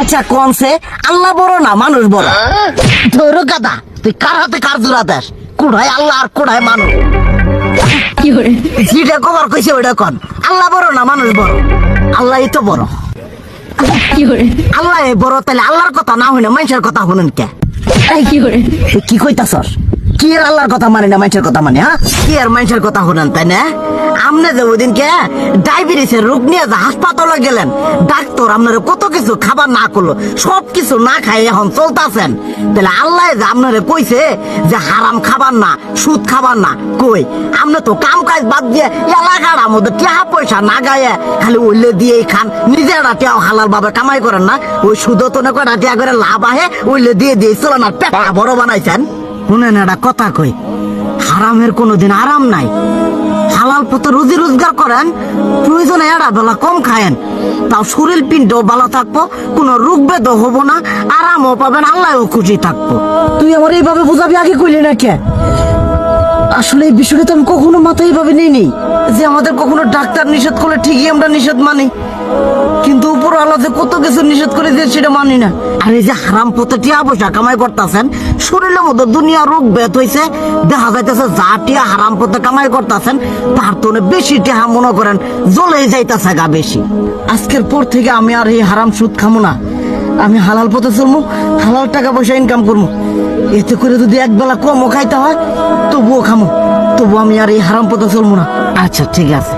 আচ্ছা কনসে আল্লাহ বড় না মানুষ বড়? ধরো গাদা তুই কার হাতে কার জোড়া দেশ? কোড়ায় আল্লাহ আর কোড়ায় মানুষ। যেটা কবার কইছে ওইটা কন। আল্লাহ বড় না মানুষ বড়? আল্লাহ তো বড়। আল্লাহ বড় তাহলে আল্লাহর কথা না হইনা মানুষের কথা হলেন কে? তুই কি কইতাছস? কি আর আল্লাহর কথা মানে না, মানুষের কথা মানে হ্যাঁ? কি আর মানুষের কথা শুনেন, তাই না? যে ডায়াবেটিসের রোগ নিয়ে যে হাসপাতালে গেলেন, ডাক্তার কত কিছু খাবার না করল, সব কিছু না খাই এখন চলতেছেন। তাহলে আল্লাহ যে আপনারে কইছে যে হারাম খাবার না, সুদ খাবার না, কই? তো কাম কাজ বাদ দিয়ে এলাকার মধ্যে টাকা পয়সা না গায়ে, খালি উল্লে দিয়েই খান। নিজেরা টেও হালাল ভাবে কামাই করেন না। ওই সুদ তো না করে করে লাভ আহে উল্লে দিয়ে দিয়ে চলেন আর পেটা বড় বানাইছেন। শুনেন একটা কথা কই। হারামের কোনোদিন আরাম নাই। হালাল পথে রুজি রোজগার করেন, প্রয়োজনে এড়া বেলা কম খায়েন। তাও শরীর পিণ্ডও ভালো থাকব, কোনো রোগ বেদও হব না, আরামও পাবেন, আল্লাহও খুশি থাকব। তুই আমার এইভাবে বুঝাবি, আগে কইলি না কে? আসলে এই বিষয়টা তো আমি কখনো মাথায় এইভাবে নেই নি যে আমাদের কখনো ডাক্তার নিষেধ করলে ঠিকই আমরা নিষেধ মানি। কিন্তু উপর যে কত কিছু নিষেধ করে দিয়ে সেটা মানি না। আর এই যে হারাম পথে টিয়া পয়সা কামাই করতেছেন, শরীরের মধ্যে দুনিয়া রোগ বেত হয়েছে দেখা যাইতেছে যা টিয়া হারাম পথে কামাই করতেছেন, তার তো বেশি টিয়া মনে করেন জ্বলে যাইতেছে গা বেশি। আজকের পর থেকে আমি আর এই হারাম সুদ খামো না। আমি হালাল পথে চলবো হালাল টাকা পয়সা ইনকাম করব এতে করে যদি একবেলা কমও খাইতে হয়, তবুও খামো। তবু আমি আর এই হারাম পথে চলবো না। আচ্ছা ঠিক আছে।